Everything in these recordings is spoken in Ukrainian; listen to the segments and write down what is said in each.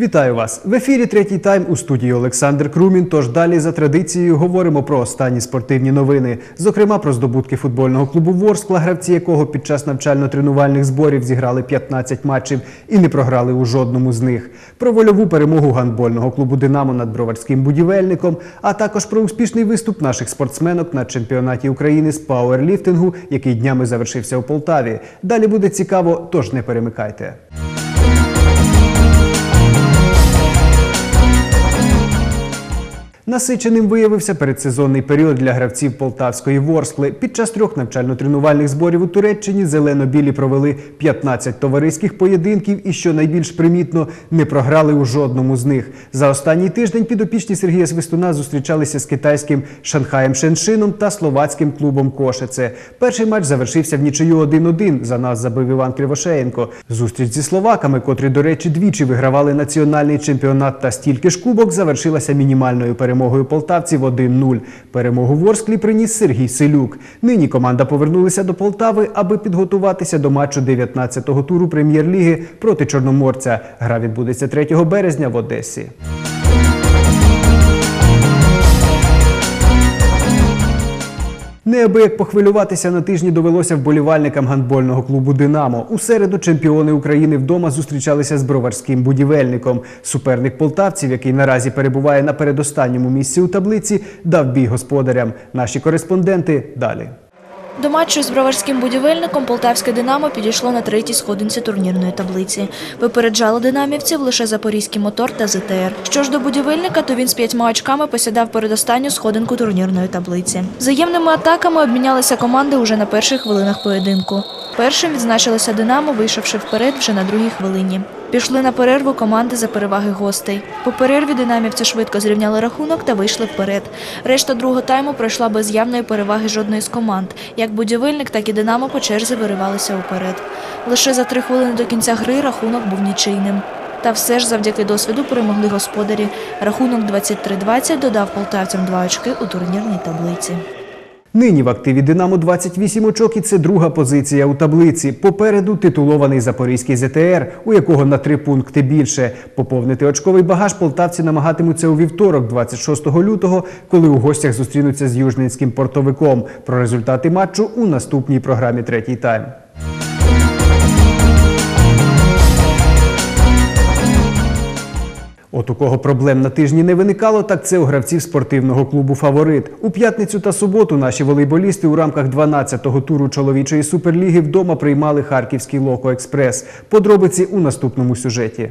Вітаю вас в ефірі третій тайм у студії Олександр Крумін. Тож далі за традицією говоримо про останні спортивні новини, зокрема про здобутки футбольного клубу Ворскла, гравці якого під час навчально-тренувальних зборів зіграли 15 матчів і не програли у жодному з них. Про вольову перемогу гандбольного клубу Динамо над броварським будівельником, а також про успішний виступ наших спортсменок на чемпіонаті України з пауерліфтингу, який днями завершився у Полтаві. Далі буде цікаво, тож не перемикайте. Насиченим виявився передсезонний період для гравців полтавської Ворскли. Під час трьох навчально-тренувальних зборів у Туреччині зелено-білі провели 15 товариських поєдинків і, що найбільш примітно, не програли у жодному з них. За останній тиждень підопічні Сергія Свистуна зустрічалися з китайським Шанхаєм Шеншином та словацьким клубом Кошице. Перший матч завершився в нічию 1-1. За нас забив Іван Кривошеєнко. Зустріч зі словаками, котрі, до речі, двічі вигравали національний чемпіонат та стільки ж кубок, завершилася мінімальною перемогою полтавців 1-0. Перемогу в Орсклі приніс Сергій Селюк. Нині команда повернулася до Полтави, аби підготуватися до матчу 19-го туру прем'єр-ліги проти Чорноморця. Гра відбудеться 3 березня в Одесі. Неабияк похвилюватися на тижні довелося вболівальникам гандбольного клубу Динамо. У середу чемпіони України вдома зустрічалися з броварським будівельником. Суперник полтавців, який наразі перебуває на передостанньому місці у таблиці, дав бій господарям. Наші кореспонденти далі. До матчу з броварським будівельником полтавське Динамо підійшло на третій сходинці турнірної таблиці. Випереджали динамівців лише запорізький мотор та ЗТР. Що ж до будівельника, то він з п'ятьма очками посідав передостанню сходинку турнірної таблиці. Взаємними атаками обмінялися команди уже на перших хвилинах поєдинку. Першим відзначилося Динамо, вийшовши вперед вже на другій хвилині. Пішли на перерву команди за переваги гостей. По перерві динамівці швидко зрівняли рахунок та вийшли вперед. Решта другого тайму пройшла без явної переваги жодної з команд. Як будівельник, так і Динамо по черзі виривалися уперед. Лише за три хвилини до кінця гри рахунок був нічийним. Та все ж завдяки досвіду перемогли господарі. Рахунок 23-20 додав полтавцям два очки у турнірній таблиці. Нині в активі Динамо 28 очок і це друга позиція у таблиці. Попереду титулований запорізький ЗТР, у якого на три пункти більше. Поповнити очковий багаж полтавці намагатимуться у вівторок, 26 лютого, коли у гостях зустрінуться з южненським портовиком. Про результати матчу у наступній програмі третій тайм. У кого проблем на тижні не виникало, так це у гравців спортивного клубу Фаворит. У п'ятницю та суботу наші волейболісти у рамках 12-го туру чоловічої суперліги вдома приймали харківський Локо Експрес. Подробиці у наступному сюжеті.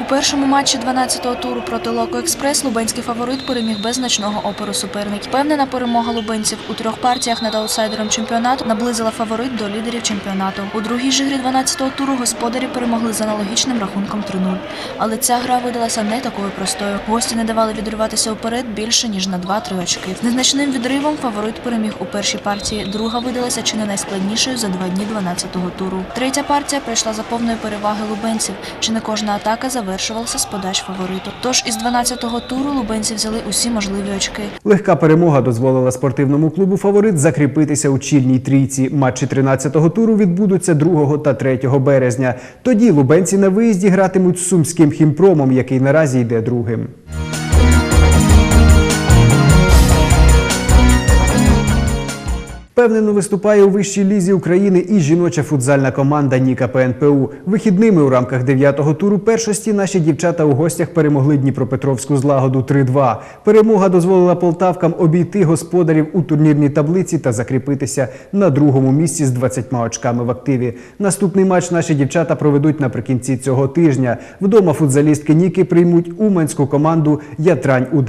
У першому матчі 12-го туру проти Локо Експрес лубенський фаворит переміг без значного опору суперник. Впевнена перемога лубенців у трьох партіях над аутсайдером чемпіонату наблизила фаворит до лідерів чемпіонату. У другій же грі 12-го туру господарі перемогли з аналогічним рахунком 3-0. Але ця гра видалася не такою простою. Гості не давали відриватися вперед більше ніж на 2-3 очки. З незначним відривом фаворит переміг у першій партії. Друга видалася чи не найскладнішою за два дні 12-го туру. Третя партія пройшла за повної переваги лубенців. Чи не кожна атака завершувалася з подач фавориту. Тож із 12-го туру лубенці взяли усі можливі очки. Легка перемога дозволила спортивному клубу Фаворит закріпитися у чільній трійці. Матчі 13-го туру відбудуться 2 та 3 березня. Тоді лубенці на виїзді гратимуть з сумським хімпромом, який наразі йде другим. Впевнено виступає у вищій лізі України і жіноча футзальна команда Ніка ПНПУ. Вихідними у рамках 9-го туру першості наші дівчата у гостях перемогли Дніпропетровську злагоду 3-2. Перемога дозволила полтавкам обійти господарів у турнірній таблиці та закріпитися на другому місці з 20 очками в активі. Наступний матч наші дівчата проведуть наприкінці цього тижня. Вдома футзалістки Ніки приймуть уманську команду Ятрань у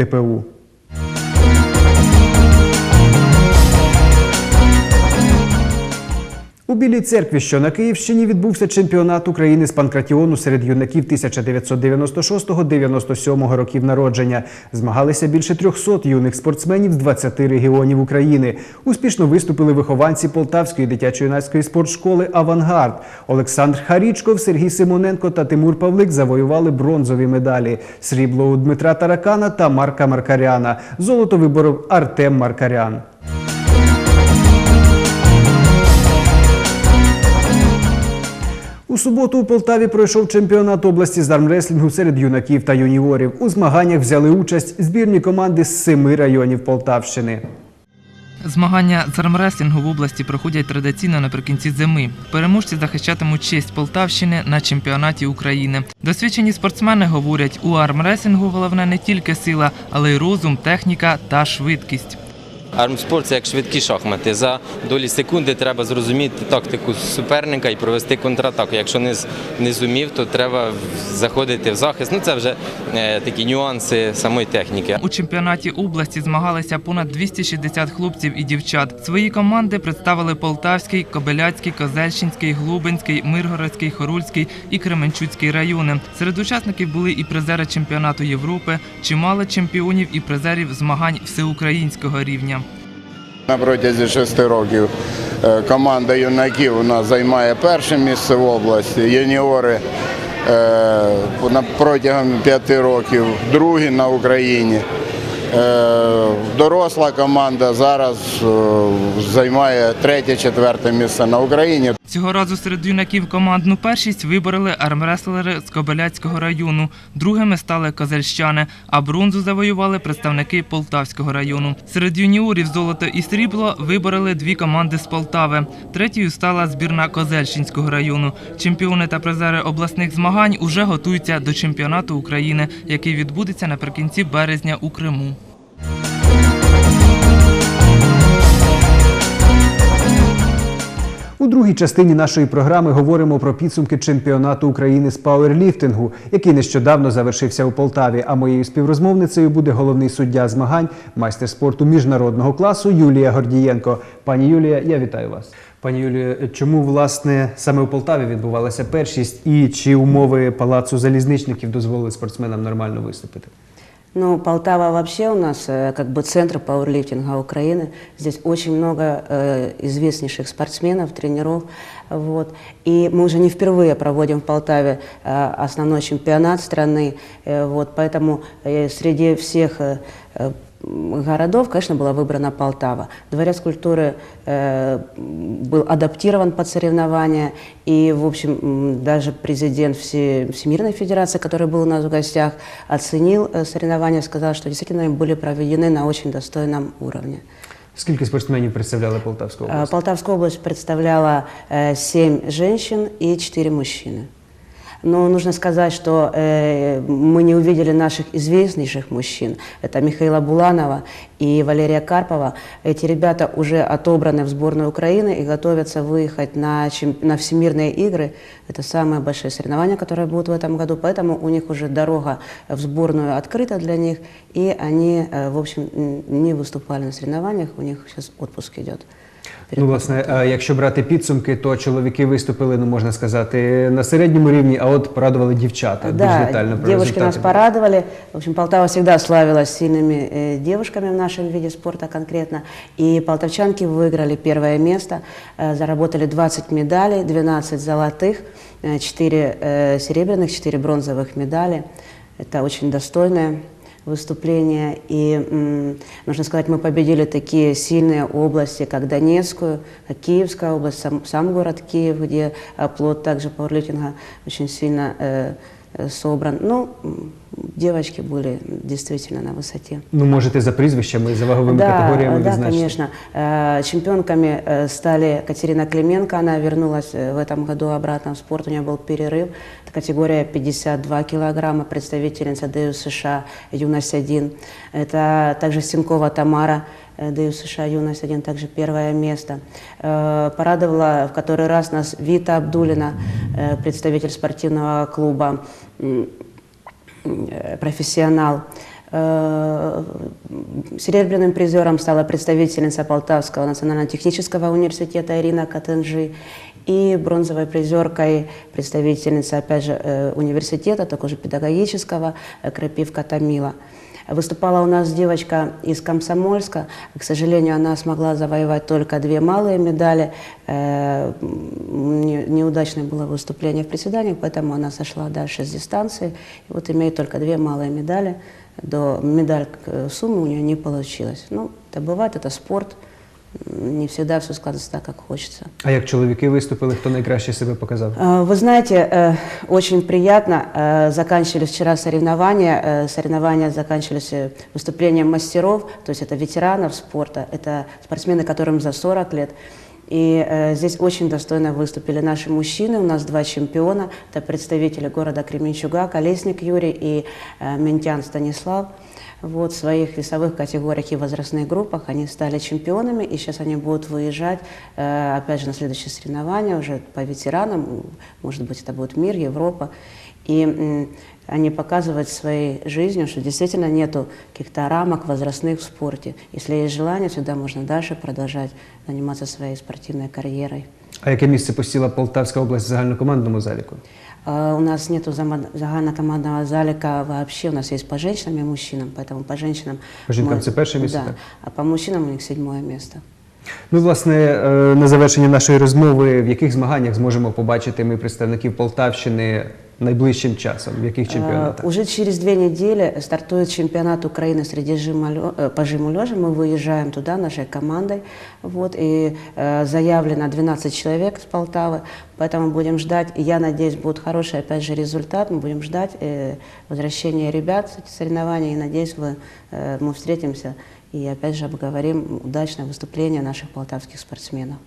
У Білій церкві, що на Київщині, відбувся чемпіонат України з панкратіону серед юнаків 1996-97 років народження. Змагалися більше 300 юних спортсменів з 20 регіонів України. Успішно виступили вихованці Полтавської дитячо-юнацької спортшколи Авангард. Олександр Харічков, Сергій Симоненко та Тимур Павлик завоювали бронзові медалі. Срібло у Дмитра Таракана та Марка Маркаряна. Золото виборов Артем Маркарян. У суботу у Полтаві пройшов чемпіонат області з армреслінгу серед юнаків та юніорів. У змаганнях взяли участь збірні команди з семи районів Полтавщини. Змагання з армреслінгу в області проходять традиційно наприкінці зими. Переможці захищатимуть честь Полтавщини на чемпіонаті України. Досвідчені спортсмени говорять, у армреслінгу головне не тільки сила, але й розум, техніка та швидкість. Армспорт це як швидкі шахмати. За долі секунди треба зрозуміти тактику суперника і провести контратаку. Якщо не, не зумів, то треба заходити в захист. Ну це вже е, такі нюанси самої техніки. У чемпіонаті області змагалися понад 260 хлопців і дівчат. Свої команди представили Полтавський, Кобиляцький, Козельщинський, Глубинський, Миргородський, Хорульський і Кременчуцький райони. Серед учасників були і призери чемпіонату Європи, чимало чемпіонів і призерів змагань всеукраїнського рівня. На протязі шести років е, команда юнаків у нас займає перше місце в області. Юніори е, протягом п'яти років другі на Україні. Е, Доросла команда зараз займає третє, четверте місце на Україні. Цього разу серед юнаків командну першість вибороли армреслери з Кобиляцького району. Другими стали козельщани, а бронзу завоювали представники Полтавського району. Серед юніорів золото і срібло вибороли дві команди з Полтави. Третьою стала збірна Козельщинського району. Чемпіони та призери обласних змагань уже готуються до чемпіонату України, який відбудеться наприкінці березня у Криму. У другій частині нашої програми говоримо про підсумки чемпіонату України з пауерліфтингу, який нещодавно завершився у Полтаві. А моєю співрозмовницею буде головний суддя змагань, майстер спорту міжнародного класу Юлія Гордієнко. Пані Юлія, я вітаю вас. Пані Юлія, чому власне саме у Полтаві відбувалася першість, і чи умови палацу залізничників дозволили спортсменам нормально виступити? Ну, Полтава вообще у нас э, как бы центр пауэрлифтинга Украины. Здесь очень много э, известнейших спортсменов, тренеров. Вот. И мы уже не впервые проводим в Полтаве э, основной чемпионат страны. Э, вот. Поэтому э, среди всех э, э, городов, конечно, была выбрана Полтава. Дворец культуры э, был адаптирован под соревнования, и, в общем, м, даже президент Все- Всемирной Федерации, который был у нас в гостях, оценил э, соревнования, сказал, что действительно они были проведены на очень достойном уровне. Скільки спортсменів представляли Полтавську Э, область? Полтавская область представляла э, семь женщин и четыре мужчины. Но нужно сказать, что э, мы не увидели наших известнейших мужчин. Это Михаила Буланова и Валерия Карпова. Эти ребята уже отобраны в сборную Украины и готовятся выехать на, чем- на всемирные игры. Это самые большие соревнования, которые будут в этом году. Поэтому у них уже дорога в сборную открыта для них. И они, э, в общем, не выступали на соревнованиях. У них сейчас отпуск идет. Ну, власне, е, якщо брати підсумки, то чоловіки виступили, ну можна сказати, на середньому рівні, а от порадували дівчата. Більш Да, детально про девушки нас результати. порадовали. В общем, Полтава всегда славилась сильными э, девушками в нашем виде спорта конкретно. И полтавчанки выиграли первое место, э, заработали 20 медалей, 12 золотых, 4 серебряных, 4 бронзовых медали. Это очень достойное выступление. И м, нужно сказать, мы победили такие сильные области, как Донецкую, как Киевская область, сам, сам город Киев, где э, плод также пауэрлифтинга очень сильно э, э, собран. Ну, м, девочки были действительно на высоте. Ну, можете за прізвищами, за ваговими Да, категоріями да, відзначити. конечно. Э, Чемпионками э, стали Катерина Клименко, она вернулась э, в этом году обратно в спорт, у нее был перерыв. Это категория 52 килограмма, представительница ДЮ США «Юность-1». Это также Сенкова Тамара, э, ДЮ США «Юность-1», также первое место. Э, Порадовала в который раз нас Вита Абдулина, э, представитель спортивного клуба э, профессионал. Э, Серебряным призером стала представительница Полтавского национально-технического университета Ирина Катенжи. И бронзовой призеркой представительница, опять же, э, университета, такого же педагогического, э, Крапивка Тамила. Выступала у нас девочка из Комсомольска. К сожалению, она смогла завоевать только две малые медали. Э, м, не- Неудачное было выступление в приседаниях, поэтому она сошла дальше с дистанции. И вот имеет только две малые медали. До медаль э, суммы у нее не получилось. Ну, это бывает, это спорт. Не всегда все складывается так, как хочется. А як чоловіки виступили, хто найкраще себе показав? А, Вы знаете, э, очень приятно. э, Заканчивали вчера соревнования. э, Соревнования заканчивались э, выступлением мастеров, то есть это ветеранов спорта, это спортсмены, которым за 40 лет. И э, здесь очень достойно выступили наши мужчины. У нас два чемпиона. Это представители города Кременчуга, Колесник Юрий и э, Ментян Станислав. Вот в своих весовых категориях и возрастных группах они стали чемпионами, и сейчас они будут выезжать, э, опять же, на следующие соревнования уже по ветеранам, может быть, это будет мир, Европа, и м, они показывают своей жизнью, что действительно нету каких-то рамок возрастных в спорте. Если есть желание, всегда можно дальше продолжать заниматься своей спортивной карьерой. А яке місце посіла Полтавська область в загальнокомандному заліку? У нас нет загальнокомандного залика вообще, у нас есть по женщинам и мужчинам, поэтому по женщинам... По жінкам мы- це перше місце, Да, так? а по мужчинам у них седьмое место. Ну, власне, е, на завершення нашої розмови, в яких змаганнях зможемо побачити ми представників Полтавщини найближчим часом? В яких А, чемпіонатах? Уже через две недели стартует чемпионат Украины среди жима, э, по жиму лежа. Мы выезжаем туда нашей командой. Вот, и э, заявлено 12 человек с Полтавы, поэтому будем ждать. Я надеюсь, будет хороший опять же результат. Мы будем ждать э, возвращения ребят с этих соревнований. И надеюсь, вы, э, мы встретимся и опять же обговорим удачное выступление наших полтавских спортсменов.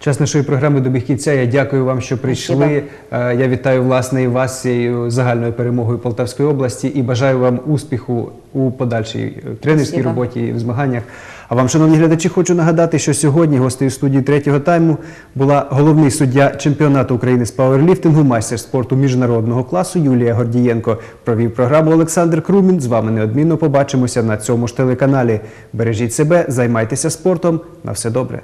Час нашої програми добіг кінця. Я дякую вам, що прийшли. Е, Я вітаю власне і вас цією загальною перемогою Полтавської області і бажаю вам успіху у подальшій е, тренерській Спасибо. роботі і в змаганнях. А вам, шановні глядачі, хочу нагадати, що сьогодні гостею студії третього тайму була головний суддя чемпіонату України з пауерліфтингу, майстер спорту міжнародного класу Юлія Гордієнко. Провів програму Олександр Крумін. З вами неодмінно побачимося на цьому ж телеканалі. Бережіть себе, займайтеся спортом. На все добре.